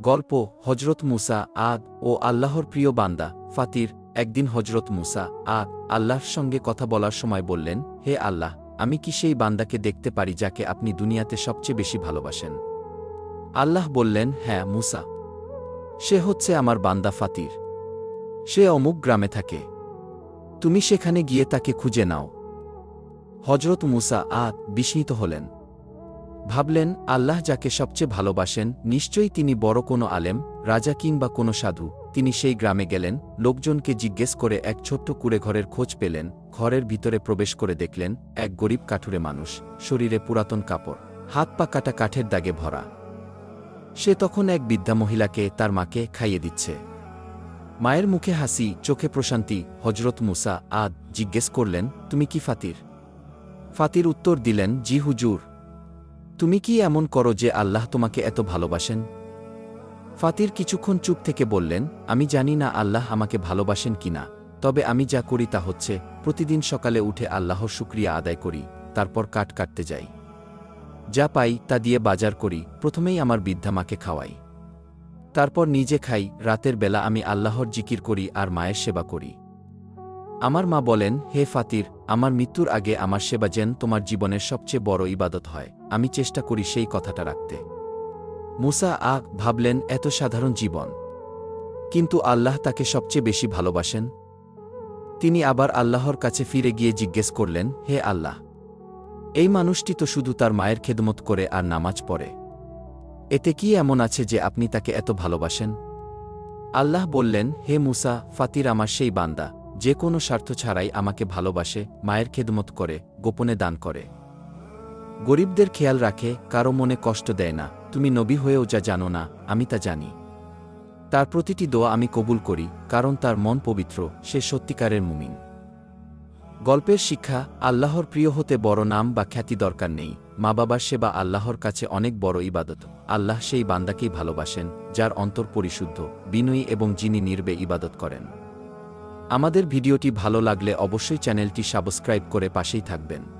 গল্প হজরত মুসা আদ ও আল্লাহর প্রিয় বান্দা ফাতির একদিন হজরত মুসা আদ আল্লাহর সঙ্গে কথা বলার সময় বললেন, হে আল্লাহ, আমি কি সেই বান্দাকে দেখতে পারি যাকে আপনি দুনিয়াতে সবচেয়ে বেশি ভালোবাসেন? আল্লাহ বললেন হ্যাঁ মুসা। সে হচ্ছে আমার বান্দা ফাতির। সে অমুক গ্রামে থাকে। তুমি সেখানে গিয়ে তাকে খুঁজে নাও। হজরত মুসা আদ বিস্মিত হলেন। ভাবলেন, আল্লাহ যাকে সবচেয়ে ভালোবাসেন, নিশ্চয়ই তিনি বড় কোনো আলেম, রাজা কিংবা কোনো সাধু। তিনি সেই গ্রামে গেলেন, লোকজনকে জিজ্ঞেস করে এক ছোট্ট কুড়ে ঘরের খোঁজ পেলেন, ঘরের ভিতরে প্রবেশ করে দেখলেন, এক গরিব কাঠুরে মানুষ, শরীরে পুরাতন কাপড়, হাত পা কাটা কাঠের দাগে ভরা। সে তখন এক বৃদ্ধা মহিলাকে তার মাকে খাইয়ে দিচ্ছে। মায়ের মুখে হাসি, চোখে প্রশান্তি হজরত মুসা আদ, জিজ্ঞেস করলেন, তুমি কি ফাতির? ফাতির উত্তর দিলেন, জি হুজুর। তুমি কি এমন করো যে আল্লাহ তোমাকে এত ভালোবাসেন? ফাতির কিছুক্ষণ চুপ থেকে বললেন, আমি জানি না আল্লাহ আমাকে ভালোবাসেন কিনা, তবে আমি যা করি তা হচ্ছে, প্রতিদিন সকালে উঠে আল্লাহর শুক্রিয়া আদায় করি, তারপর কাট কাটতে যাই। যা পাই তা দিয়ে বাজার করি, প্রথমেই আমার বৃদ্ধা মাকে খাওয়াই। তারপর নিজে খাই, রাতের বেলা আমি আল্লাহর জিকির করি আর মায়ের সেবা করি। আমার মা বলেন, হে ফাতির, আমার মৃত্যুর আগে আমার সেবা যেন তোমার জীবনের সবচেয়ে বড় ইবাদত হয়। আমি চেষ্টা করি সেই কথাটা রাখতে। মুসা আ ভাবলেন, এত সাধারণ জীবন। কিন্তু আল্লাহ তাকে সবচেয়ে বেশি ভালোবাসেন? তিনি আবার আল্লাহর কাছে ফিরে গিয়ে জিজ্ঞেস করলেন, হে আল্লাহ, এই মানুষটি তো শুধু তার মায়ের খেদমত করে আর নামাজ পড়ে। এতে কি এমন আছে যে আপনি তাকে এত ভালোবাসেন? আল্লাহ বললেন, হে মুসা, ফাতির আমার সেই বান্দা যে কোনো স্বার্থ ছাড়াই আমাকে ভালোবাসে, মায়ের খেদমত করে, গোপনে দান করে। গরিবদের খেয়াল রাখে, কারও মনে কষ্ট দেয় না, তুমি নবী হয়েও যা জানো না, আমি তা জানি। তার প্রতিটি দোয়া আমি কবুল করি, কারণ তার মন পবিত্র, সে সত্যিকারের মুমিন। গল্পের শিক্ষা, আল্লাহর প্রিয় হতে বড় নাম বা খ্যাতি দরকার নেই মা বাবার সেবা আল্লাহর কাছে অনেক বড় ইবাদত। আল্লাহ সেই বান্দাকেই ভালোবাসেন, যার অন্তর পরিশুদ্ধ, বিনয়ী এবং যিনি নির্বে ইবাদত করেন। আমাদের ভিডিওটি ভালো লাগলে অবশ্যই চ্যানেলটি সাবস্ক্রাইব করে পাশেই থাকবেন।